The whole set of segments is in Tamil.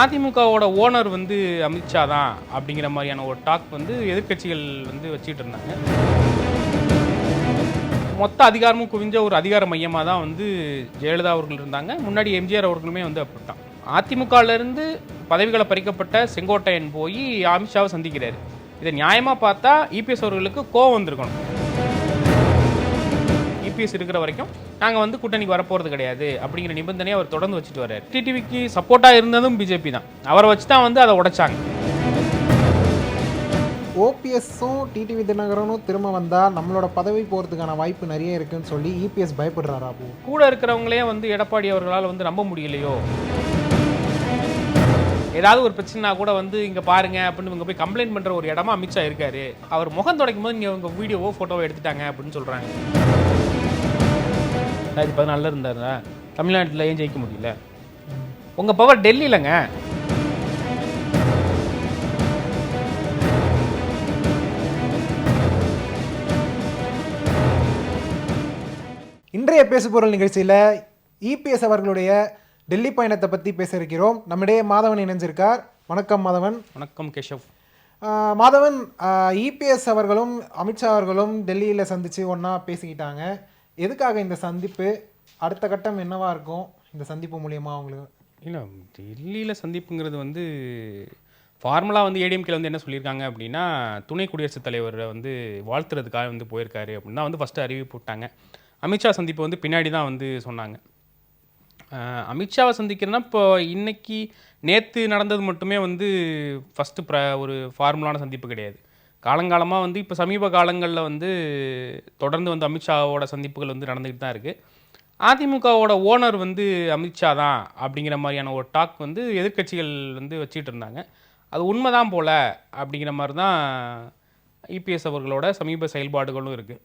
அதிமுகவோட ஓனர் வந்து அமித்ஷா தான் அப்படிங்கிற மாதிரியான ஒரு டாக் வந்து எதிர்க்கட்சிகள் வந்து வச்சுட்டு இருந்தாங்க. மொத்த அதிகாரமும் குவிஞ்ச ஒரு அதிகார மையமாக தான் வந்து ஜெயலலிதா அவர்கள் இருந்தாங்க. முன்னாடி எம்ஜிஆர் அவர்களுமே வந்து அப்படித்தான். அதிமுகலேருந்து பதவிகளை பறிக்கப்பட்ட செங்கோட்டையன் போய் அமித்ஷாவை சந்திக்கிறார். இதை நியாயமாக பார்த்தா இபிஎஸ் அவர்களுக்கு கோவம் வந்திருக்கணும். இபிஎஸ் இருக்கிற வரைக்கும் நாங்கள் வந்து கூட்டணிக்கு வரப்போகிறது கிடையாது அப்படிங்கிற நிபந்தனையை அவர் தொடர்ந்து வச்சுட்டு வர்றாரு. டிடிவிக்கு சப்போர்ட்டாக இருந்ததும் பிஜேபி தான். அவரை வச்சு தான் வந்து அதை உடைச்சாங்க. ஓபிஎஸ்ஸும் டிடிவி தினகரனும் திரும்ப வந்தால் நம்மளோட பதவி போகிறதுக்கான வாய்ப்பு நிறைய இருக்குன்னு சொல்லி இபிஎஸ் பயப்படுறாரா அப்போ? கூட இருக்கிறவங்களே வந்து எடப்பாடி அவர்களால் வந்து நம்ப முடியலையோ? ஏதாவது ஒரு பிரச்சனைனா கூட வந்து இங்க பாருங்க அப்படின்னு இவங்க போய் கம்ப்ளைண்ட் பண்ற ஒரு இடமா அமித்ஷா இருக்காரு. அவர் முகம் துடைக்கும் போது நீங்க உங்க வீடியோவோ போட்டோவோ எடுத்துட்டாங்க அப்படின்னு சொல்றாங்க. ரெண்டாயிரத்தி பதினாலில் இருந்தாரா? தமிழ்நாட்டில் ஏன் ஜெயிக்க முடியல? உங்க பவர் டெல்லியிலங்க. இன்றைய பேசுபொருள் நிகழ்ச்சியில் இபிஎஸ் அவர்களுடைய டெல்லி பயணத்தை பற்றி பேச இருக்கிறோம். நம்மிடையே மாதவன் இணைஞ்சிருக்கார். வணக்கம் மாதவன். வணக்கம் கேஷவ் மாதவன் இபிஎஸ் அவர்களும் அமித்ஷா அவர்களும் டெல்லியில் சந்தித்து ஒன்றா பேசிக்கிட்டாங்க. எதுக்காக இந்த சந்திப்பு? அடுத்த கட்டம் என்னவா இருக்கும்? இந்த சந்திப்பு மூலியமாக அவங்களுக்கு இல்லை டெல்லியில் சந்திப்புங்கிறது வந்து ஃபார்மலாக வந்து ஏடிஎம்கேல வந்து என்ன சொல்லியிருக்காங்க அப்படின்னா துணை குடியரசுத் தலைவரை வந்து வாழ்த்துறதுக்காக வந்து போயிருக்காரு அப்படின்னு தான் வந்து ஃபஸ்ட்டு அறிவிப்பு விட்டாங்க அமித்ஷா சந்திப்பு வந்து பின்னாடி தான் வந்து சொன்னாங்க. அமித்ஷாவை சந்திக்கிறேன்னா இப்போ இன்னைக்கு நேற்று நடந்தது மட்டுமே வந்து ஃபஸ்ட்டு ப்ர ஒரு ஃபார்முலான சந்திப்பு கிடையாது. காலங்காலமாக வந்து இப்போ சமீப காலங்களில் வந்து தொடர்ந்து வந்து அமித்ஷாவோட சந்திப்புகள் வந்து நடந்துக்கிட்டு தான் இருக்குது அதிமுகவோட ஓனர் வந்து அமித்ஷா தான் அப்படிங்கிற மாதிரியான ஒரு டாக் வந்து எதிர்க்கட்சிகள் வந்து வச்சுட்டு இருந்தாங்க. அது உண்மைதான் போல அப்படிங்கிற மாதிரி தான் இபிஎஸ் அவர்களோட சமீப செயல்பாடுகளும் இருக்குது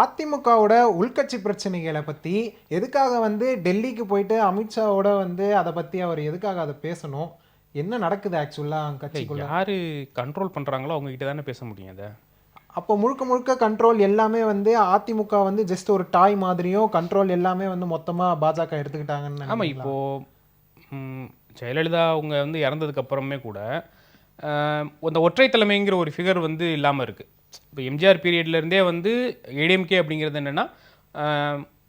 அதிமுகவோட உள்கட்சி பிரச்சனைகளை பற்றி எதுக்காக வந்து டெல்லிக்கு போயிட்டு அமித்ஷாவோட வந்து அதை பற்றி அவர் எதுக்காக அதை பேசணும்? என்ன நடக்குது ஆக்சுவலாக கட்சிக்குள்ள? யார் கண்ட்ரோல் பண்ணுறாங்களோ அவங்ககிட்ட தானே பேச முடியும் அதை அப்போ முழுக்க முழுக்க கண்ட்ரோல் எல்லாமே வந்து அதிமுக வந்து ஜஸ்ட் ஒரு டாய் மாதிரியும் கண்ட்ரோல் எல்லாமே வந்து மொத்தமாக பாஜக எடுத்துக்கிட்டாங்கன்னு ஆமாம்? இப்போது ஜெயலலிதா அவங்க வந்து இறந்ததுக்கு அப்புறமே கூட அந்த ஒற்றை தலைமைங்கிற ஒரு ஃபிகர் வந்து இல்லாமல் இருக்குது இப்போ எம்ஜிஆர் பீரியட்லேருந்தே வந்து ஏடிஎம்கே அப்படிங்கிறது என்னென்னா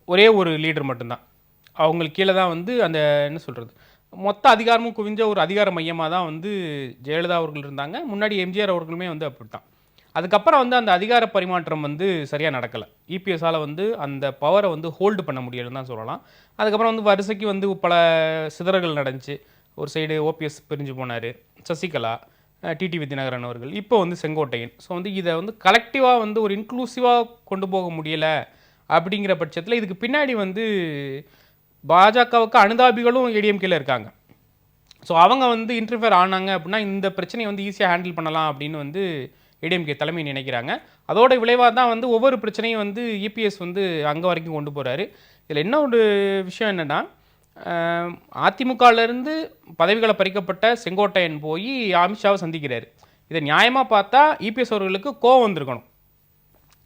ஒரே ஒரு லீடர் மட்டும்தான். அவங்களுக்கு கீழே தான் வந்து அந்த என்ன சொல்கிறது மொத்த அதிகாரமும் குவிஞ்ச ஒரு அதிகார மையமாக தான் வந்து ஜெயலலிதா அவர்கள் இருந்தாங்க. முன்னாடி எம்ஜிஆர் அவர்களுமே வந்து அப்படி தான் அதுக்கப்புறம் வந்து அந்த அதிகார பரிமாற்றம் வந்து சரியாக நடக்கலை. இபிஎஸ்ஸால் வந்து அந்த பவரை வந்து ஹோல்டு பண்ண முடியலன்னு தான் சொல்லலாம். அதுக்கப்புறம் வந்து வரிசைக்கு வந்து பல சிதறல்கள் நடந்துச்சு. ஒரு சைடு ஓபிஎஸ் பிரிஞ்சு போனார். சசிகலா டிடி வித்யநகரன் அவர்கள் இப்போ வந்து செங்கோட்டையன். ஸோ வந்து இதை வந்து கலெக்டிவாக வந்து ஒரு இன்க்ளூசிவாக கொண்டு போக முடியலை அப்படிங்கிற பட்சத்தில் இதுக்கு பின்னாடி வந்து பாஜகவுக்கு அனுதாபிகளும் ஏடிஎம்கேல இருக்காங்க. ஸோ அவங்க வந்து இன்டர்ஃபியர் ஆனாங்க அப்படின்னா இந்த பிரச்சனையை வந்து ஈஸியாக ஹேண்டில் பண்ணலாம் அப்படின்னு வந்து ஏடிஎம்கே தலைமை நினைக்கிறாங்க. அதோட விளைவாக தான் வந்து ஒவ்வொரு பிரச்சனையும் வந்து இபிஎஸ் வந்து அங்கே வரைக்கும் கொண்டு போகிறாரு இதில் என்ன ஒரு விஷயம் என்னென்னா அதிமுகலேருந்து பதவிகளை பறிக்கப்பட்ட செங்கோட்டையன் போய் அமித்ஷாவை சந்திக்கிறார். இதை நியாயமாக பார்த்தா இபிஎஸ் அவர்களுக்கு கோவம் வந்திருக்கணும்.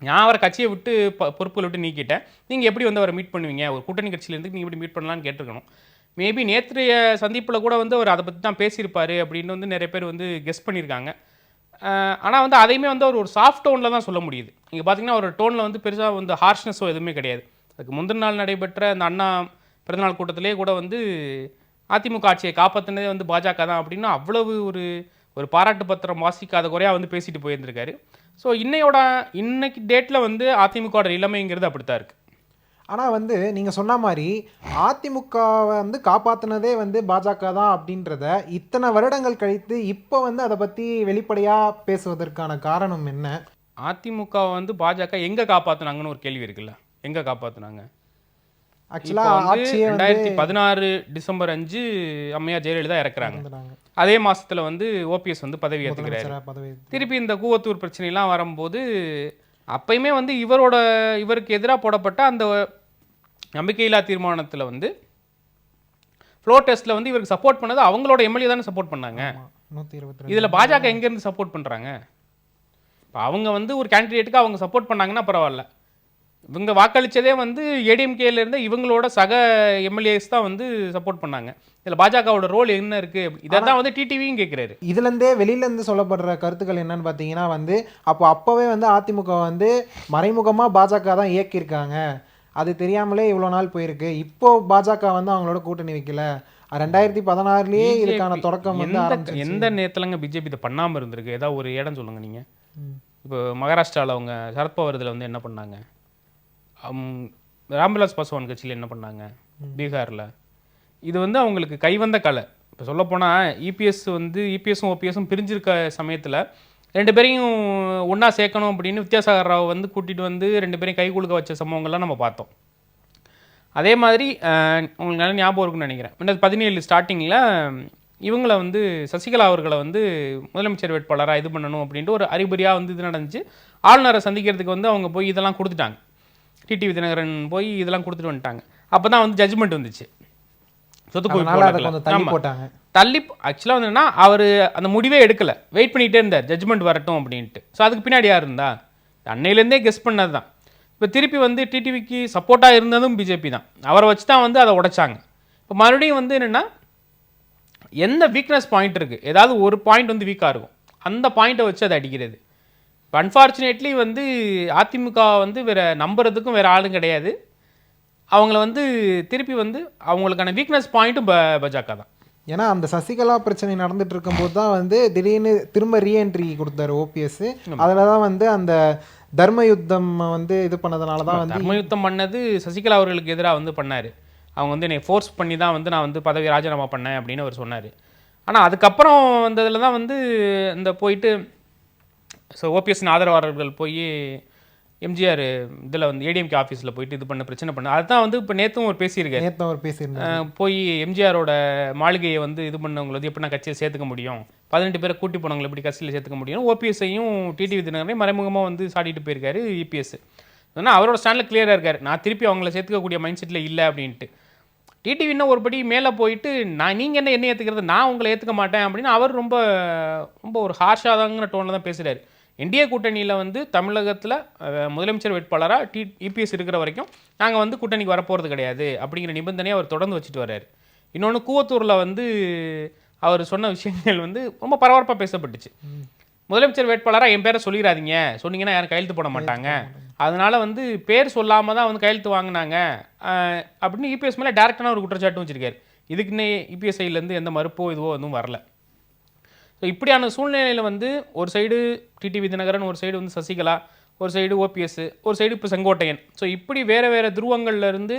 நான் அவரை கட்சியை விட்டு ப பொறுப்புகளை விட்டு நீக்கிட்டேன். நீங்கள் எப்படி வந்து அவரை மீட் பண்ணுவீங்க? ஒரு கூட்டணி கட்சியிலேருந்து நீங்கள் எப்படி மீட் பண்ணலாம்னு கேட்டிருக்கணும். மேபி நேற்றைய சந்திப்பில் கூட வந்து அவர் அதை பற்றி தான் பேசியிருப்பார் அப்படின்னு வந்து நிறைய பேர் வந்து கெஸ் பண்ணியிருக்காங்க. ஆனால் வந்து அதையுமே வந்து அவர் ஒரு சாஃப்ட் டோனில் தான் சொல்ல முடியுது. இங்கே பார்த்தீங்கன்னா ஒரு டோனில் வந்து பெருசாக வந்து ஹார்ஷ்னஸோ எதுவுமே கிடையாது. அதுக்கு முந்தின நாள் நடைபெற்ற அந்த அண்ணா பிறந்தநாள் கூட்டத்திலே கூட வந்து அதிமுக ஆட்சியை காப்பாற்றினதே வந்து பாஜக தான் அப்படின்னு அவ்வளவு ஒரு ஒரு பாராட்டு பத்திரம் வாசிக்காத குறையாக வந்து பேசிட்டு போயிருந்திருக்காரு. ஸோ இன்னையோட இன்னைக்கு டேட்டில் வந்து அதிமுகவோட நிலைமைங்கிறது அப்படித்தான் இருக்குது ஆனால் வந்து நீங்கள் சொன்ன மாதிரி அதிமுகவை வந்து காப்பாற்றினதே வந்து பாஜக தான் அப்படின்றத இத்தனை வருடங்கள் கழித்து இப்போ வந்து அதை பற்றி வெளிப்படையாக பேசுவதற்கான காரணம் என்ன? அதிமுக வந்து பாஜக எங்கே காப்பாற்றுனாங்கன்னு ஒரு கேள்வி இருக்குல்ல? எங்கே காப்பாற்றுனாங்க இப்போ ஆக்சுவலாக வந்து ஆட்சியே வந்து ரெண்டாயிரத்தி பதினாறு டிசம்பர் அஞ்சு அம்மையார் ஜெயலலிதா இறக்குறாங்க. அதே மாசத்துல வந்து ஓபிஎஸ் வந்து பதவி ஏற்றுக்கிறாரு திருப்பி இந்த கூவத்தூர் பிரச்சனைலாம் வரும்போது அப்பயுமே வந்து இவரோட இவருக்கு எதிராக போடப்பட்ட அந்த நம்பிக்கையில்லா தீர்மானத்தில் வந்து ஃப்ளோர் டெஸ்ட்டில் வந்து இவருக்கு சப்போர்ட் பண்ணது அவங்களோட எம்எல்ஏ தானே சப்போர்ட் பண்ணாங்க. இதில் பாஜக எங்கேருந்து சப்போர்ட் பண்ணுறாங்க இப்போ அவங்க வந்து ஒரு கேண்டிடேட்டுக்கு அவங்க சப்போர்ட் பண்ணாங்கன்னா பரவாயில்ல. இவங்க வாக்களிச்சதே வந்து ஏடிஎம்கேல இருந்து இவங்களோட சக எம்எல்ஏஸ் தான் வந்து சப்போர்ட் பண்ணாங்க. இதில் பாஜகவோட ரோல் என்ன இருக்கு? இதை தான் வந்து டிடிவியும் கேட்குறாரு இதுலேருந்தே வெளியிலேருந்து சொல்லப்படுற கருத்துக்கள் என்னன்னு பார்த்தீங்கன்னா வந்து அப்போ அப்போவே வந்து அதிமுக வந்து மறைமுகமாக பாஜக தான் இயக்கியிருக்காங்க. அது தெரியாமலே இவ்வளோ நாள் போயிருக்கு. இப்போ பாஜக வந்து அவங்களோட கூட்டணி வைக்கல. ரெண்டாயிரத்தி பதினாறுலயே இதுக்கான தொடக்கம் வந்து எந்த நேரத்துலங்க பிஜேபி இதை பண்ணாமல் இருந்திருக்கு? ஏதாவது ஒரு இடம் சொல்லுங்க நீங்கள். இப்போ மகாராஷ்டிராவில் அவங்க சரத்பவர் இதில் வந்து என்ன பண்ணாங்க? ராம்விலாஸ் பாஸ்வான் கட்சியில் என்ன பண்ணாங்க? பீகாரில். இது வந்து அவங்களுக்கு கைவந்த கலை. இப்போ சொல்லப்போனால் இபிஎஸ் வந்து இபிஎஸும் ஓபிஎஸும் பிரிஞ்சிருக்க சமயத்தில் ரெண்டு பேரையும் ஒன்றா சேர்க்கணும் அப்படின்னு வித்யாசாகர் ராவ் வந்து கூட்டிகிட்டு வந்து ரெண்டு பேரையும் கை குலுக்க வச்ச சம்பவங்கள்லாம் நம்ம பார்த்தோம். அதே மாதிரி உங்களுக்கு நல்ல ஞாபகம் இருக்குன்னு நினைக்கிறேன். ரெண்டாயிரத்தி பதினேழு ஸ்டார்டிங்கில் இவங்களை வந்து சசிகலா அவர்களை வந்து முதலமைச்சர் வேட்பாளராக இது பண்ணணும் அப்படின்ட்டு ஒரு அறிகுறியாக வந்து இது நடந்துச்சு. ஆளுநரை சந்திக்கிறதுக்கு வந்து அவங்க போய் இதெல்லாம் கொடுத்துட்டாங்க. டிடிவி தினகரன் போய் இதெல்லாம் கொடுத்துட்டு வந்துட்டாங்க. அப்போ தான் வந்து ஜட்ஜ்மெண்ட் வந்துச்சு. சொத்து போட்டாங்க. தள்ளி ஆக்சுவலாக வந்து என்னன்னா அவர் அந்த முடிவே எடுக்கல. வெயிட் பண்ணிகிட்டே இருந்தார். ஜட்ஜ்மெண்ட் வரட்டும் அப்படின்ட்டு. ஸோ அதுக்கு பின்னாடி யார் இருந்தா? அன்னையிலேருந்தே கெஸ் பண்ணது தான் இப்போ திருப்பி வந்து டிடிவிக்கு சப்போர்ட்டாக இருந்ததும் பிஜேபி தான். அவரை வச்சு தான் வந்து அதை உடைச்சாங்க. இப்போ மறுபடியும் வந்து என்னென்னா எந்த வீக்னஸ் பாயிண்ட் இருக்குது ஏதாவது ஒரு பாயிண்ட் வந்து வீக்காக இருக்கும். அந்த பாயிண்ட்டை வச்சு அதை அடிக்கிறது. இப்போ அன்ஃபார்ச்சுனேட்லி வந்து அதிமுக வந்து வேற நம்புறதுக்கும் வேற ஆளும் கிடையாது. அவங்கள வந்து திருப்பி வந்து அவங்களுக்கான வீக்னஸ் பாயிண்ட்டும் பாஜக தான். ஏன்னா அந்த சசிகலா பிரச்சனை நடந்துட்டு இருக்கும்போது தான் வந்து திடீர்னு திரும்ப ரீஎன்ட்ரி கொடுத்தாரு ஓபிஎஸ் அதில் தான் வந்து அந்த தர்ம யுத்தம் வந்து இது பண்ணதுனால தான் வந்து தர்மயுத்தம் பண்ணது சசிகலா அவர்களுக்கு எதிராக வந்து பண்ணார். அவங்க வந்து என்னை ஃபோர்ஸ் பண்ணி தான் வந்து நான் வந்து பதவி ராஜினாமா பண்ணேன் அப்படின்னு அவர் சொன்னார். ஆனால் அதுக்கப்புறம் வந்ததில் தான் வந்து இந்த போயிட்டு ஸோ ஓபிஎஸ்ஸின் ஆதரவாளர்கள் போய் எம்ஜிஆர் இதில் வந்து ஏடிஎம்கே ஆஃபீஸில் போயிட்டு இது பண்ண பிரச்சனை பண்ண அதுதான் வந்து இப்போ நேற்றும் அவர் பேசியிருக்காரு. நேத்து அவர் பேசியிருந்தாரு. அஹ் போய் எம்ஜிஆரோட மாளிகையை வந்து இது பண்ணவங்களை வந்து எப்படி நான் கட்சியில் சேர்த்துக்க முடியும். பதினெட்டு பேரை கூட்டி போனவங்களை எப்படி கட்சியில் சேர்த்துக்க முடியும் ஓபிஎஸ்ஐயும் டிடிவி தினகரையும் மறைமுகமாக வந்து சாடிட்டு போயிருக்காரு இபிஎஸ் ஏன்னா அவரோட ஸ்டாண்டில் கிளியராக இருக்காரு. நான் திருப்பி அவங்கள சேர்த்துக்கக்கூடிய மைண்ட் செட்டில் இல்லை அப்படின்ட்டு. டிடிவி இன்னும் ஒருபடி மேலே போயிட்டு நான் நீங்கள் என்ன என்ன ஏற்றுக்கிறது நான் உங்களை ஏற்றுக்க மாட்டேன் அப்படின்னு அவர் ரொம்ப ரொம்ப ஒரு ஹார்ஷாதாங்கிற டோனில் தான் பேசுகிறாரு இந்திய கூட்டணியில் வந்து தமிழகத்தில் முதலமைச்சர் வேட்பாளராக டி இபிஎஸ் இருக்கிற வரைக்கும் நாங்கள் வந்து கூட்டணிக்கு வரப்போகிறது கிடையாது அப்படிங்கிற நிபந்தனையை அவர் தொடர்ந்து வச்சுட்டு வர்றாரு. இன்னொன்று கூவத்தூரில் வந்து அவர் சொன்ன விஷயங்கள் வந்து ரொம்ப பரபரப்பாக பேசப்பட்டுச்சு. முதலமைச்சர் வேட்பாளராக என் பேரை சொல்லிடாதீங்க சொன்னீங்கன்னா யாரும் கையெழுத்து போட மாட்டாங்க. அதனால வந்து பேர் சொல்லாமல் தான் வந்து கையெழுத்து வாங்கினாங்க. அப்படின்னு இபிஎஸ் மேலே டேரெக்டான ஒரு குற்றச்சாட்டும் வச்சிருக்காரு. இதுக்குன்னே இபிஎஸ்ஐலேருந்து எந்த மறுப்போ இதுவோ எதுவும் வரல. ஸோ இப்படியான சூழ்நிலையில் வந்து ஒரு சைடு டிடிவி தினகரன் ஒரு சைடு வந்து சசிகலா ஒரு சைடு ஓபிஎஸ் ஒரு சைடு இப்போ செங்கோட்டையன். ஸோ இப்படி வேறு வேறு துருவங்கள்ல இருந்து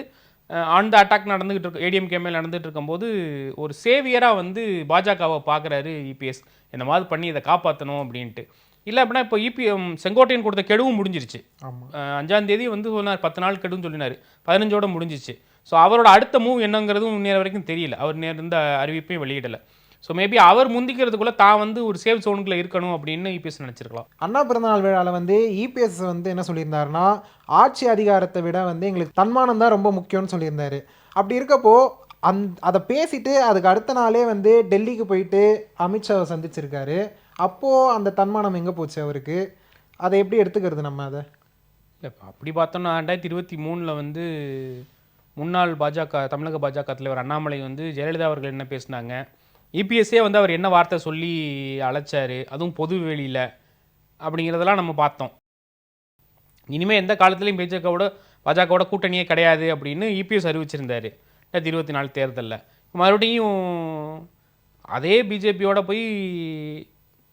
ஆன் த அட்டாக் நடந்துகிட்டு இருக்கு ஏடிஎம்கே மேல் நடந்துட்டு இருக்கும்போது ஒரு சேவியராக வந்து பாஜகவை பார்க்குறாரு இபிஎஸ் இந்த மாதிரி பண்ணி இதை காப்பாற்றணும் அப்படின்ட்டு. இல்லை அப்படின்னா இப்போ இபி செங்கோட்டையன் கொடுத்த கெடுவும் முடிஞ்சிருச்சு. ஆமா. அஹ் அஞ்சாம் தேதி வந்து சொன்னார் பத்து நாள் கெடுன்னு சொல்லினார். பதினஞ்சோட முடிஞ்சிச்சு. ஸோ அவரோட அடுத்த மூவ் என்னங்கிறதும் நேர வரைக்கும் தெரியல. அவர் நேர் இருந்த அறிவிப்பையும் வெளியிடலை. ஸோ மேபி அவர் முந்திக்கிறதுக்குள்ள தான் வந்து ஒரு சேஃப் ஜோனுக்குள்ள இருக்கணும் அப்படின்னு இபிஎஸ் நினச்சிருக்கலாம். அண்ணா பிறந்தநாள் விழாவில் வந்து இபிஎஸ் வந்து என்ன சொல்லியிருந்தாருன்னா ஆட்சி அதிகாரத்தை விட வந்து எங்களுக்கு தன்மானம் தான் ரொம்ப முக்கியம்னு சொல்லியிருந்தாரு. அப்படி இருக்கப்போ அந் அதை பேசிட்டு அதுக்கு அடுத்த நாளே வந்து டெல்லிக்கு போயிட்டு அமித்ஷாவை சந்திச்சிருக்காரு. அப்போது அந்த தன்மானம் எங்கே போச்சு அவருக்கு? அதை எப்படி எடுத்துக்கிறது நம்ம அதை? இல்லை அப்படி பார்த்தோம்னா ரெண்டாயிரத்தி இருபத்தி மூணில் வந்து முன்னாள் பாஜக தமிழக பாஜக தலைவர் அண்ணாமலை வந்து ஜெயலலிதா அவர்கள் என்ன பேசினாங்க? இபிஎஸ்ஸே வந்து அவர் என்ன வார்த்தை சொல்லி அழைச்சாரு அதுவும் பொது வெளியில் அப்படிங்கிறதெல்லாம் நம்ம பார்த்தோம். இனிமேல் எந்த காலத்துலையும் பாஜகவோட பாஜகவோட கூட்டணியே கிடையாது அப்படின்னு இபிஎஸ் அறிவிச்சிருந்தார். ரெண்டாயிரத்தி இருபத்தி நாலு தேர்தலில். மறுபடியும் அதே பிஜேபியோட போய்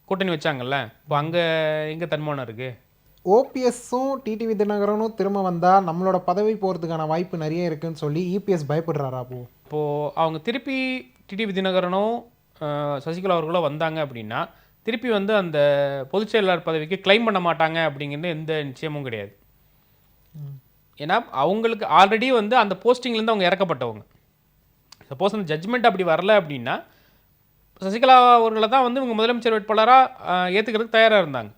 கூட்டணி வச்சாங்கல்ல. இப்போ அங்கே எங்கே தன்மானம் இருக்குது ஓபிஎஸ்ஸும் டிடிவி தினகரனும் திரும்ப வந்தால் நம்மளோட பதவி போகிறதுக்கான வாய்ப்பு நிறைய இருக்குன்னு சொல்லி இபிஎஸ் பயப்படுறாரா அப்போ? இப்போது அவங்க திருப்பி டிடிவி தினகரனோ அஹ், சசிகலா அவர்களோ வந்தாங்க அப்படின்னா திருப்பி வந்து அந்த பொதுச் செயலாளர் பதவிக்கு கிளைம் பண்ண மாட்டாங்க அப்படிங்கிறது எந்த நிச்சயமும் கிடையாது. ஏன்னா அவங்களுக்கு ஆல்ரெடி வந்து அந்த போஸ்டிங்லேருந்து அவங்க இறக்கப்பட்டவங்க. சப்போஸ் அந்த ஜட்ஜ்மெண்ட் அப்படி வரல அப்படின்னா சசிகலா அவர்களை தான் வந்து இவங்க முதலமைச்சர் வேட்பாளராக ஏற்றுக்கிறதுக்கு தயாராக இருந்தாங்க.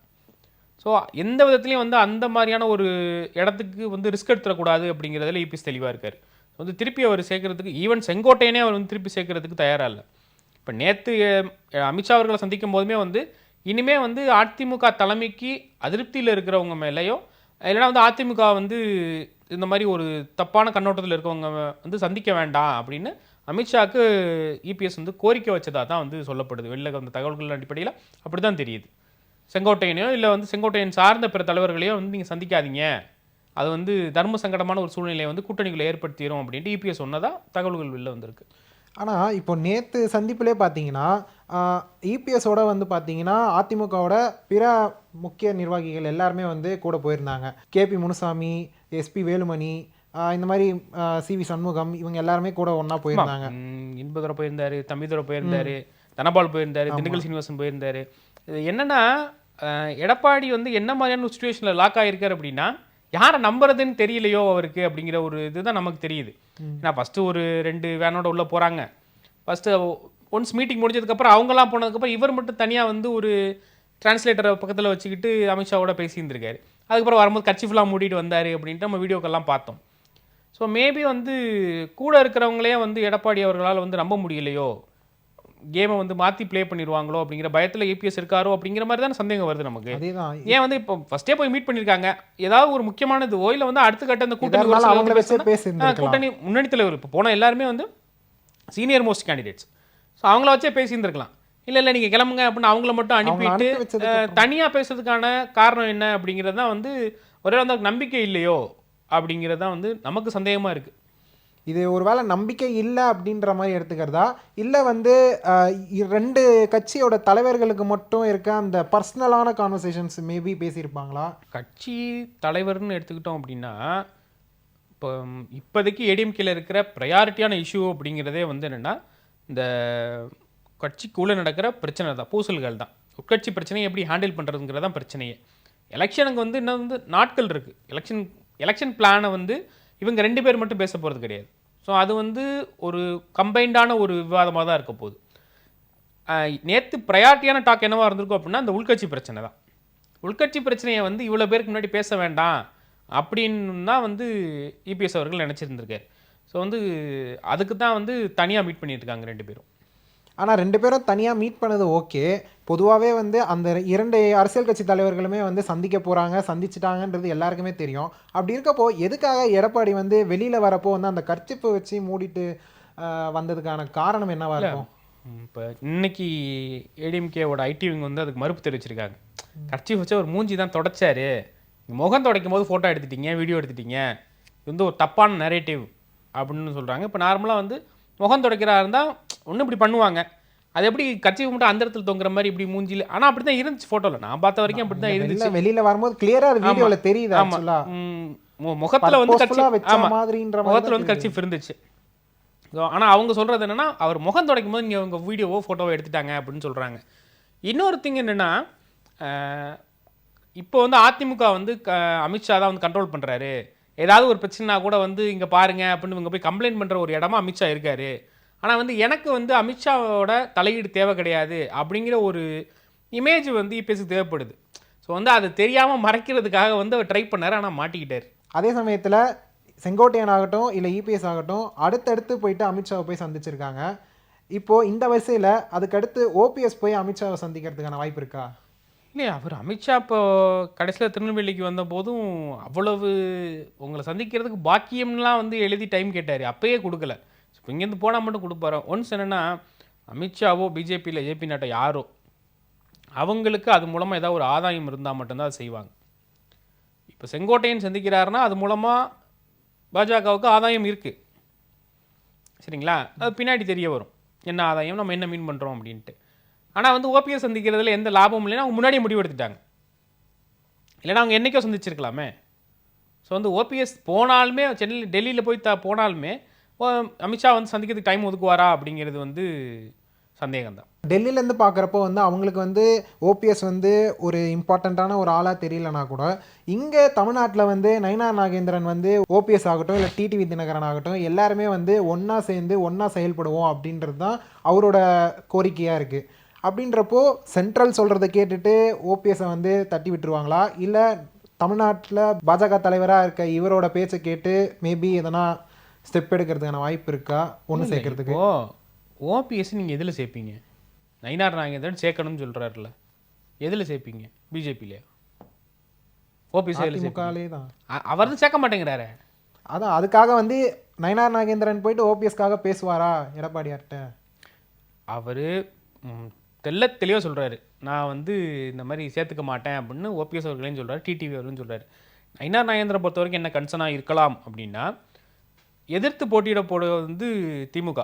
ஸோ எந்த விதத்துலையும் வந்து அந்த மாதிரியான ஒரு இடத்துக்கு வந்து ரிஸ்க் எடுத்துடக்கூடாது அப்படிங்கிறதுல இபிஎஸ் தெளிவாக இருக்கார். வந்து திருப்பி அவர் சேர்க்கறதுக்கு ஈவன் செங்கோட்டையனே அவர் வந்து திருப்பி சேர்க்கறதுக்கு தயாராக இல்லை. இப்போ நேற்று அமித்ஷா அவர்களை சந்திக்கும் போதுமே வந்து இனிமே வந்து அதிமுக தலைமைக்கு அதிருப்தியில் இருக்கிறவங்க மேலேயோ இல்லைன்னா வந்து அதிமுக வந்து இந்த மாதிரி ஒரு தப்பான கண்ணோட்டத்தில் இருக்கவங்க வந்து சந்திக்க வேண்டாம் அப்படின்னு அமித்ஷாவுக்கு இபிஎஸ் வந்து கோரிக்கை வச்சதா தான் வந்து சொல்லப்படுது. வெளில வந்த தகவல்கள் அடிப்படையில் அப்படி தான் தெரியுது. செங்கோட்டையனையோ இல்லை வந்து செங்கோட்டையன் சார்ந்த பிற தலைவர்களையோ வந்து நீங்கள் சந்திக்காதீங்க. அது வந்து தர்ம சங்கடமான ஒரு சூழ்நிலையை வந்து கூட்டணிகளை ஏற்படுத்திடும் அப்படின்ட்டு இபிஎஸ் சொன்னதா தகவல்கள் வெளில வந்திருக்கு. ஆனால் இப்போ நேற்று சந்திப்பிலே பார்த்தீங்கன்னா இபிஎஸோட வந்து பார்த்தீங்கன்னா அதிமுகவோட பிற முக்கிய நிர்வாகிகள் எல்லாருமே வந்து கூட போயிருந்தாங்க. கேபி முனுசாமி எஸ்பி வேலுமணி இந்த மாதிரி சிவி சண்முகம் இவங்க எல்லாருமே கூட ஒன்றா போயிருந்தாங்க. இன்பதுரை போயிருந்தாரு தம்பிதுரை போயிருந்தாரு தனபால் போயிருந்தாரு திண்டுக்கல் சீனிவாசன் போயிருந்தாரு. இது என்னன்னா எடப்பாடி வந்து என்ன மாதிரியான ஒரு சுச்சுவேஷனில் லாக் ஆகிருக்காரு அப்படின்னா யாரை நம்புறதுன்னு தெரியலையோ அவருக்கு அப்படிங்கிற ஒரு இதுதான் நமக்கு தெரியுது. ஏன்னா ஃபஸ்ட்டு ஒரு ரெண்டு வேனோட உள்ளே போகிறாங்க ஃபஸ்ட்டு ஒன்ஸ் மீட்டிங் முடிஞ்சதுக்கப்புறம் அவங்கெல்லாம் போனதுக்கப்புறம் இவர் மட்டும் தனியாக வந்து ஒரு டிரான்ஸ்லேட்டரை பக்கத்தில் வச்சுக்கிட்டு அமித்ஷாவோட பேசியிருந்திருக்காரு. அதுக்கப்புறம் வரும்போது கட்சி ஃபுல்லாக மூடிட்டு வந்தார் அப்படின்ட்டு நம்ம வீடியோக்கெல்லாம் பார்த்தோம். ஸோ மேபி வந்து கூட இருக்கிறவங்களே வந்து எடப்பாடி அவர்களால் வந்து நம்ப முடியலையோ கேமை வந்து மாற்றி ப்ளே பண்ணிடுவாங்களோ அப்படிங்கிற பயத்தில் ஏபிஎஸ் இருக்காரோ அப்படிங்கிற மாதிரி தான் சந்தேகம் வருது நமக்கு. ஏன் வந்து இப்போ ஃபர்ஸ்டே போய் மீட் பண்ணியிருக்காங்க ஏதாவது ஒரு முக்கியமானது ஓயில வந்து அடுத்த கட்ட அந்த கூட்டணி கூட்டணி முன்னணி தலைவர். இப்போ போன எல்லாருமே வந்து சீனியர் மோஸ்ட் கேண்டிடேட்ஸ் ஸோ அவங்கள வச்சே பேசியிருந்திருக்கலாம். இல்லை இல்லை நீங்கள் கிளம்புங்க அப்படின்னு அவங்கள மட்டும் அனுப்பிட்டு அனுப்பி வச்சதுக்கு அஹ், தனியா பேசுறதுக்கான காரணம் என்ன அப்படிங்கிறது தான் வந்து ஒரே அந்த நம்பிக்கை இல்லையோ அப்படிங்கிறது தான் வந்து நமக்கு சந்தேகமா இருக்கு. இது ஒருவேளை நம்பிக்கை இல்லை அப்படின்ற மாதிரி எடுத்துக்கிறதா? இல்லை வந்து இ- ரெண்டு கட்சியோட தலைவர்களுக்கு மட்டும் இருக்க அந்த பர்சனலான கான்வர்சேஷன்ஸ் மேபி பேசியிருப்பாங்களா? கட்சி தலைவர்னு எடுத்துக்கிட்டோம் அப்படின்னா இப்போ இப்போதைக்கு ஏடிஎம்கேல இருக்கிற ப்ரையாரிட்டியான இஷ்யூ அப்படிங்கிறதே வந்து என்னென்னா இந்த கட்சிக்குள்ளே நடக்கிற பிரச்சனை தான் பூசல்கள் தான். உட்கட்சி பிரச்சனையை எப்படி ஹேண்டில் பண்ணுறதுங்கிறதான் பிரச்சனையே. எலெக்ஷனுக்கு வந்து இன்னும் வந்து நாட்கள் இருக்குது எலெக்ஷன் எலெக்ஷன் பிளானை வந்து இவங்க ரெண்டு பேர் மட்டும் பேச போகிறது கிடையாது. ஸோ அது வந்து ஒரு கம்பைண்டான ஒரு விவாதமாக தான் இருக்க போகுது. நேற்று ப்ரையாரிட்டியான டாக் என்னவாக இருந்திருக்கும் அப்படின்னா அந்த உள்கட்சி பிரச்சனை தான். உள்கட்சி பிரச்சனையை வந்து இவ்வளோ பேருக்கு முன்னாடி பேச வேண்டாம் அப்படின்னு தான் வந்து இபிஎஸ் அவர்கள் நினச்சிருந்திருக்காரு. ஸோ வந்து அதுக்கு தான் வந்து தனியாக மீட் பண்ணியிருக்காங்க ரெண்டு பேரும். ஆனால் ரெண்டு பேரும் தனியாக மீட் பண்ணது ஓகே பொதுவாகவே வந்து அந்த இரண்டு அரசியல் கட்சி தலைவர்களுமே வந்து சந்திக்க போகிறாங்க சந்திச்சிட்டாங்கன்றது எல்லாருக்குமே தெரியும். அப்படி இருக்கப்போ எதுக்காக எடப்பாடி வந்து வெளியில் வரப்போ வந்து அந்த கர்ச்சிப்பை வச்சு மூடிட்டு வந்ததுக்கான காரணம் என்னவா இருக்கும்? இப்போ இன்னைக்கு ஏடிஎம்கேவோட ஐடி விங் வந்து அதுக்கு மறுப்பு தெரிவிச்சிருக்காங்க. கட்சி வச்சு ஒரு மூஞ்சி தான் தொடச்சாரு. முகம் துடைக்கும் போது ஃபோட்டோ எடுத்துட்டீங்க வீடியோ எடுத்துட்டீங்க. இது வந்து ஒரு தப்பான நரேட்டிவ் அப்படின்னு சொல்கிறாங்க இப்போ நார்மலாக வந்து முகம் துடைக்கிறா இருந்தால் ஒன்றும் இப்படி பண்ணுவாங்க. அது எப்படி கட்சி மட்டும் அந்த இடத்துல தொங்குற மாதிரி இப்படி மூஞ்சில ஆனால் அப்படி தான் இருந்துச்சு ஃபோட்டோவில் நான் பார்த்த வரைக்கும் அப்படி தான் இருந்துச்சு. வெளியில வரும்போது கிளியரா அது வீடியோல தெரியுது ஆமா. ஆக்சுவலா ம், மு- முகத்துல வந்து கட்சி Purposeful-ஆ வச்ச ஆமா. மாதிரின்ற மாதிரி முகத்துல வந்து கட்சி இருந்துச்சு. ஆனா அவங்க சொல்றது என்னன்னா அவர் முகம் துடைக்கும் போது நீங்க உங்க வீடியோவோ ஃபோட்டோவோ எடுத்துட்டாங்க அப்படின்னு சொல்றாங்க. இன்னொரு திங் என்னன்னா இப்போ வந்து அதிமுக வந்து க- அமித்ஷா தான் வந்து கண்ட்ரோல் பண்றாரு. ஏதாவது ஒரு பிரச்சனைனா கூட வந்து இங்கே பாருங்க அப்படின்னு இவங்க போய் கம்ப்ளைண்ட் பண்ணுற ஒரு இடமா அமித்ஷா இருக்காரு. ஆனால் வந்து எனக்கு வந்து அமித்ஷாவோட தலையீடு தேவை கிடையாது அப்படிங்கிற ஒரு இமேஜ் வந்து இப்போசுக்கு தேவைப்படுது. ஸோ வந்து அது தெரியாமல் மறைக்கிறதுக்காக வந்து அவர் ட்ரை பண்ணார் ஆனால் மாட்டிக்கிட்டார். அதே சமயத்தில் செங்கோட்டையன் ஆகட்டும் இல்லை இபிஎஸ் ஆகட்டும் அடுத்தடுத்து போயிட்டு அமித்ஷாவை போய் சந்திச்சிருக்காங்க. இப்போது இந்த வரிசையில் அதுக்கடுத்து ஓபிஎஸ் போய் அமித்ஷாவை சந்திக்கிறதுக்கான வாய்ப்பு இருக்கா? இல்லையா? அவர் அமித்ஷா இப்போ கடைசியில் திருநெல்வேலிக்கு வந்த போதும் அவ்வளவு உங்களை சந்திக்கிறதுக்கு பாக்கியம்லாம் வந்து எழுதி டைம் கேட்டார். அப்பயே கொடுக்கல. இப்போ இங்கேருந்து போனால் மட்டும் கொடுப்பாரு? ஒன்ஸ் என்னென்னா அமித்ஷாவோ பிஜேபியில் ஜேபி நட்டா யாரோ அவங்களுக்கு அது மூலமாக ஏதாவது ஒரு ஆதாயம் இருந்தால் மட்டும்தான் அதை செய்வாங்க. இப்போ செங்கோட்டையன் சந்திக்கிறாருன்னா அது மூலமாக பாஜகவுக்கு ஆதாயம் இருக்குது சரிங்களா? அது பின்னாடி தெரிய வரும். என்ன ஆதாயம்? நம்ம என்ன மீன் பண்ணுறோம் அப்படின்ட்டு. ஆனால் வந்து ஓபிஎஸ் சந்திக்கிறதுல எந்த லாபமும் இல்லைன்னா அவங்க முன்னாடியே முடிவு எடுத்துட்டாங்க. இல்லைன்னா அவங்க என்றைக்கோ சந்திச்சிருக்கலாமே. ஸோ வந்து ஓபிஎஸ் போனாலுமே சென்னை டெல்லியில் போய் த போனாலுமே அமித்ஷா வந்து சந்திக்கிறதுக்கு டைம் ஒதுக்குவாரா அப்படிங்கிறது வந்து சந்தேகம் தான் டெல்லியிலேருந்து பார்க்குறப்போ வந்து அவங்களுக்கு வந்து ஓபிஎஸ் வந்து ஒரு இம்பார்ட்டண்ட்டான ஒரு ஆளாக தெரியலனா கூட இங்கே தமிழ்நாட்டில் வந்து நயனா நாகேந்திரன் வந்து ஓபிஎஸ் ஆகட்டும் இல்லை டிடிவி தினகரன் ஆகட்டும் எல்லாருமே வந்து ஒன்றா சேர்ந்து ஒன்றா செயல்படுவோம் அப்படின்றது தான் அவரோட கோரிக்கையாக இருக்குது அப்படின்றப்போ சென்ட்ரல் சொல்கிறத கேட்டுட்டு ஓபிஎஸ்ஸை வந்து தட்டி விட்டுருவாங்களா? இல்லை தமிழ்நாட்டில் பாஜக தலைவராக இருக்க இவரோட பேச்சை கேட்டு மேபி எதனா ஸ்டெப் எடுக்கிறதுக்கான வாய்ப்பு இருக்கா? ஒன்று சேர்க்கறதுக்கு. ஓ ஓபிஎஸ் நீங்கள் எதில் சேர்ப்பீங்க? நயினார் நாகேந்திரன் சேர்க்கணும்னு சொல்கிறாருல எதில் சேர்ப்பீங்க? பிஜேபியிலையா ஓபிஎஸ் அதிமுகலே தான் அவர் தான் சேர்க்க மாட்டேங்கிறாரு. அதான் அதுக்காக வந்து நயனார் நாகேந்திரன் போயிட்டு ஓபிஎஸ்க்காக பேசுவாரா? எடப்பாடியார்கிட்ட அவர் தெல்ல தெளிவாக சொல்கிறாரு நான் வந்து இந்த மாதிரி சேர்த்துக்க மாட்டேன் அப்படின்னு ஓபிஎஸ் அவர்களையும் சொல்கிறாரு டிடிவி அவர்களும் சொல்கிறாரு ஐநா நாகேந்திரன் பொறுத்த வரைக்கும் என்ன கன்சர்னாக இருக்கலாம் அப்படின்னா எதிர்த்து போட்டியிட போடுவது வந்து திமுக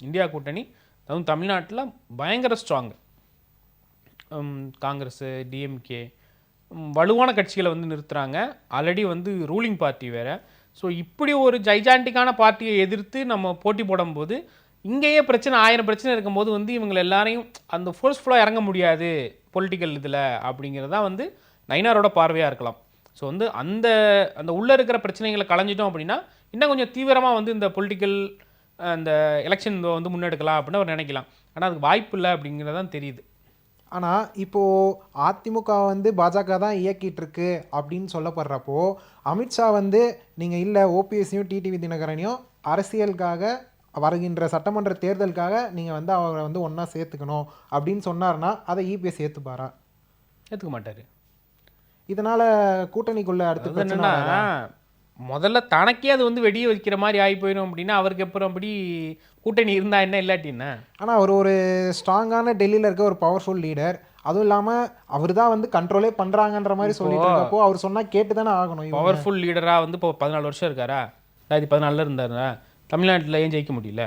இந்தியா கூட்டணி அதுவும் தமிழ்நாட்டில் பயங்கர ஸ்ட்ராங் காங்கிரஸு டிஎம்கே வலுவான கட்சிகளை வந்து நிறுத்துகிறாங்க ஆல்ரெடி வந்து ரூலிங் பார்ட்டி வேறு. ஸோ இப்படி ஒரு ஜைஜாண்டிக்கான பார்ட்டியை எதிர்த்து நம்ம போட்டி போடும்போது இங்கேயே பிரச்சனை ஆயிரம் பிரச்சனை இருக்கும்போது வந்து இவங்க எல்லாரையும் அந்த ஃபோர்ஸ்ஃபுல்லாக இறங்க முடியாது பொலிட்டிக்கல் இதில் அப்படிங்கிறது தான் வந்து நைனாரோட பார்வையாக இருக்கலாம். ஸோ வந்து அந்த அந்த உள்ளே இருக்கிற பிரச்சனைகளை களைஞ்சிட்டோம் அப்படின்னா இன்னும் கொஞ்சம் தீவிரமாக வந்து இந்த பொலிட்டிக்கல் அந்த எலெக்ஷன் வந்து முன்னெடுக்கலாம் அப்படின்னு அவர் நினைக்கலாம். ஆனால் அதுக்கு வாய்ப்பு இல்லை அப்படிங்கிறது தான் தெரியுது. ஆனால் இப்போது அதிமுக வந்து பாஜக தான் இயக்கிட்டுருக்கு அப்படின்னு சொல்லப்படுறப்போ அமித்ஷா வந்து நீங்கள் இல்லை ஓபிஎஸ்ஸையும் டிடிவி தினகரனையும் அரசியலுக்காக வருகின்ற சட்டமன்ற தேர்தலுக்காக நீங்கள் வந்து அவரை வந்து ஒன்றா சேர்த்துக்கணும் அப்படின்னு சொன்னார்னா அதை இபிஎஸ் ஏற்றுப்பாரா ஏற்றுக்க மாட்டார். இதனால் கூட்டணிக்குள்ளே அடுத்து என்னன்னா? முதல்ல தனக்கே அது வந்து வெடிய வைக்கிற மாதிரி ஆகி போயிடும் அப்படின்னா அவருக்கு அப்புறம் அப்படி கூட்டணி இருந்தா என்ன இல்லாட்டி என்ன? ஆனால் அவர் ஒரு ஸ்ட்ராங்கான டெல்லியில் இருக்க ஒரு பவர்ஃபுல் லீடர் அதுவும் இல்லாமல் அவர் தான் வந்து கண்ட்ரோலே பண்ணுறாங்கன்ற மாதிரி சொல்லிட்டு இருக்கப்போ அவர் சொன்னால் கேட்டு தானே ஆகணும். பவர்ஃபுல் லீடராக வந்து இப்போ பதினாலு வருஷம் இருக்காரா? ரெண்டாயிரத்தி பதினாலில் இருந்தாரா? தமிழ்நாட்டில் ஏன் ஜெயிக்க முடியல.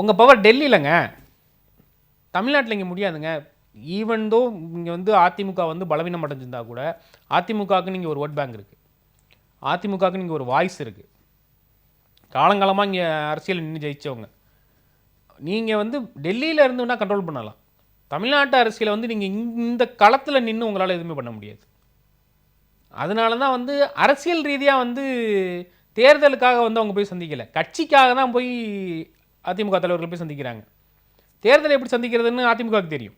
உங்கள் பவர் டெல்லியிலங்க தமிழ்நாட்டில் இங்கே முடியாதுங்க. ஈவன் தோ இங்கே வந்து அதிமுக வந்து பலவீனம் அடைஞ்சிருந்தா கூட அதிமுகவுக்கு நீங்கள் ஒரு ஓட் பேங்க் இருக்குது அதிமுகவுக்கு நீங்கள் ஒரு வாய்ஸ் இருக்குது காலங்காலமாக இங்கே அரசியல் நின்று ஜெயிச்சவங்க. நீங்கள் வந்து டெல்லியில் இருந்துன்னா கண்ட்ரோல் பண்ணலாம். தமிழ்நாட்டு அரசியலை வந்து நீங்கள் இந்த களத்தில் நின்று உங்களால் எதுவுமே பண்ண முடியாது. அதனால தான் வந்து அரசியல் ரீதியாக வந்து தேர்தலுக்காக வந்து அவங்க போய் சந்திக்கல. கட்சிக்காக தான் போய் அதிமுக தலைவர்கள் போய் சந்திக்கிறாங்க. தேர்தலை எப்படி சந்திக்கிறதுன்னு அதிமுகவுக்கு தெரியும்.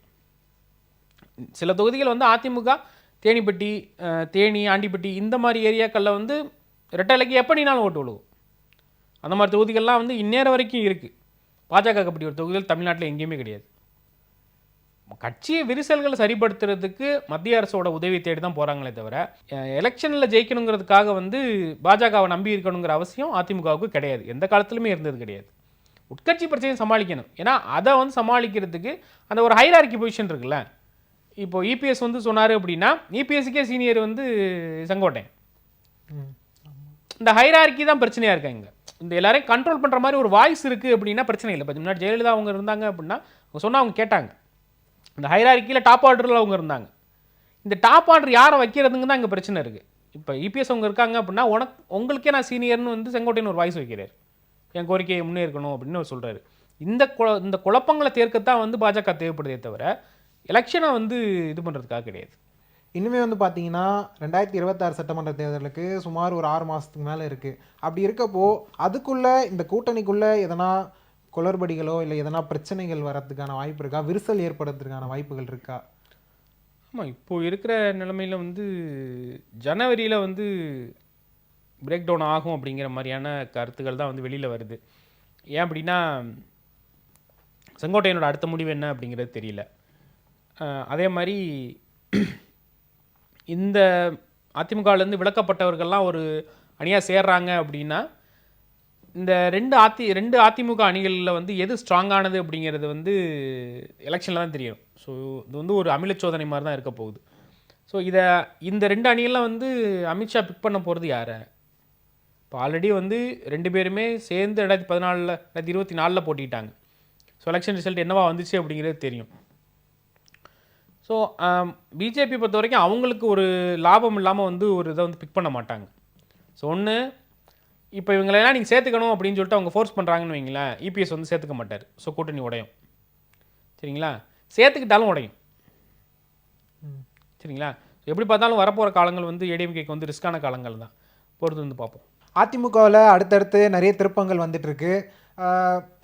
சில தொகுதிகள் வந்து அதிமுக தேனிப்பட்டி தேனி ஆண்டிப்பட்டி இந்த மாதிரி ஏரியாக்களில் வந்து ரெட்டலைக்கு எப்படினாலும் ஓட்டு விழுவும். அந்த மாதிரி தொகுதிகள்லாம் வந்து இந்நேரம் வரைக்கும் இருக்குது பாஜக அப்படி ஒரு தொகுதிகள் தமிழ்நாட்டில் எங்கேயுமே கிடையாது. கட்சி விரிசல்களை சரிப்படுத்துறதுக்கு மத்திய அரசோட உதவி தேடி தான் போகிறாங்களே தவிர எலெக்ஷனில் ஜெயிக்கணுங்கிறதுக்காக வந்து பாஜகவை நம்பி இருக்கணுங்கிற அவசியம் அதிமுகவுக்கு கிடையாது. எந்த காலத்துலையுமே இருந்தது கிடையாது. உட்கட்சி பிரச்சனையை சமாளிக்கணும். ஏன்னா அதை வந்து சமாளிக்கிறதுக்கு அந்த ஒரு ஹைரார்கி பொசிஷன் இருக்குல்ல. இப்போ இபிஎஸ் வந்து சொன்னார் அப்படின்னா இபிஎஸ்க்கே சீனியர் வந்து செங்கோட்டையன். இந்த ஹைரார்கி தான் பிரச்சனையாக இருக்காங்க இந்த எல்லாரையும் கண்ட்ரோல் பண்ணுற மாதிரி ஒரு வாய்ஸ் இருக்குது அப்படின்னா பிரச்சனை இல்லை. முன்னாடி ஜெயலலிதா அவங்க இருந்தாங்க அப்படின்னா அவங்க சொன்னால் அவங்க கேட்டாங்க. இந்த ஹைராரிக்கியில் டாப் ஆர்டரில் அவங்க இருந்தாங்க. இந்த டாப் ஆர்டர் யாரை வைக்கிறதுங்க தான் இங்கே பிரச்சனை இருக்குது இப்போ இபிஎஸ் அவங்க இருக்காங்க அப்படின்னா உனக்கு உங்களுக்கே நான் சீனியர்னு வந்து செங்கோட்டையன் ஒரு வாய்ஸ் வைக்கிறார். என் கோரிக்கையை முன்னேற்கணும் அப்படின்னு அவர் சொல்கிறாரு இந்த குழ இந்த குழப்பங்களை தேர்க்கத்தான் வந்து பாஜக தேவைப்படுதே தவிர எலெக்ஷனை வந்து இது பண்ணுறதுக்காக கிடையாது. இன்னுமே வந்து பார்த்தீங்கன்னா ரெண்டாயிரத்தி இருபத்தாறு சட்டமன்ற தேர்தலுக்கு சுமார் ஒரு ஆறு மாதத்துக்கு மேலே இருக்குது அப்படி இருக்கப்போ அதுக்குள்ளே இந்த கூட்டணிக்குள்ளே எதனா குளறுபடிகளோ இல்லை எதனா பிரச்சனைகள் வரதுக்கான வாய்ப்பு இருக்கா? விரிசல் ஏற்படுறதுக்கான வாய்ப்புகள் இருக்கா? ஆமாம் இப்போது இருக்கிற நிலைமையில் வந்து ஜனவரியில் வந்து பிரேக் டவுன் ஆகும் அப்படிங்கிற மாதிரியான கருத்துக்கள் தான் வந்து வெளியில் வருது. ஏன் அப்படின்னா செங்கோட்டையனோட அடுத்த முடிவு என்ன அப்படிங்கிறது தெரியல. அதே மாதிரி இந்த அதிமுகலேருந்து விளக்கப்பட்டவர்கள்லாம் ஒரு அணியாக சேர்றாங்க அப்படின்னா இந்த ரெண்டு அதி ரெண்டு அதிமுக அணிகளில் வந்து எது ஸ்ட்ராங்கானது அப்படிங்கிறது வந்து எலெக்ஷனில் தான் தெரியும். ஸோ இது வந்து ஒரு அமிலச்சோதனை மாதிரி தான் இருக்க போகுது. ஸோ இதை இந்த ரெண்டு அணியெல்லாம் வந்து அமித்ஷா பிக் பண்ண போகிறது யாரை? இப்போ ஆல்ரெடி வந்து ரெண்டு பேருமே சேர்ந்து ரெண்டாயிரத்தி பதினாலில் ரெண்டாயிரத்தி இருபத்தி நாலில் போட்டிட்டாங்க. ஸோ எலெக்ஷன் ரிசல்ட் என்னவா வந்துச்சு அப்படிங்கிறது தெரியும். ஸோ பிஜேபி பொறுத்த வரைக்கும் அவங்களுக்கு ஒரு லாபம் இல்லாமல் வந்து ஒரு இதை வந்து பிக் பண்ண மாட்டாங்க. ஸோ ஒன்று இப்போ இவங்களெல்லாம் நீங்கள் சேர்த்துக்கணும் அப்படின்னு சொல்லிட்டு அவங்க ஃபோர்ஸ் பண்ணுறாங்கன்னு வைங்களேன் இபிஎஸ் வந்து சேர்த்துக்க மாட்டார். ஸோ கூட்டணி உடையும். சரிங்களா? சேர்த்துக்கிட்டாலும் உடையும். சரிங்களா? எப்படி பார்த்தாலும் வரப்போகிற காலங்கள் வந்து ஏடிஎம்கேக்கு வந்து ரிஸ்க்கான காலங்கள் தான். பொறுத்து வந்து பார்ப்போம். அதிமுகவில் அடுத்தடுத்து நிறைய திருப்பங்கள் வந்துட்டுருக்கு.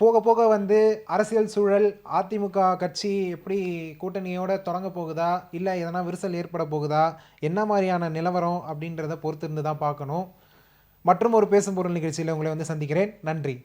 போக போக வந்து அரசியல் சூழல் அதிமுக கட்சி எப்படி கூட்டணியோட தொடங்க போகுதா? இல்லை எதனா விரிசல் ஏற்பட போகுதா? என்ன மாதிரியான நிலவரம் அப்படின்றத பொறுத்திருந்து தான் பார்க்கணும். மற்றும் ஒரு பேசும் பொருள் நிகழ்ச்சியில் உங்களை வந்து சந்திக்கிறேன். நன்றி.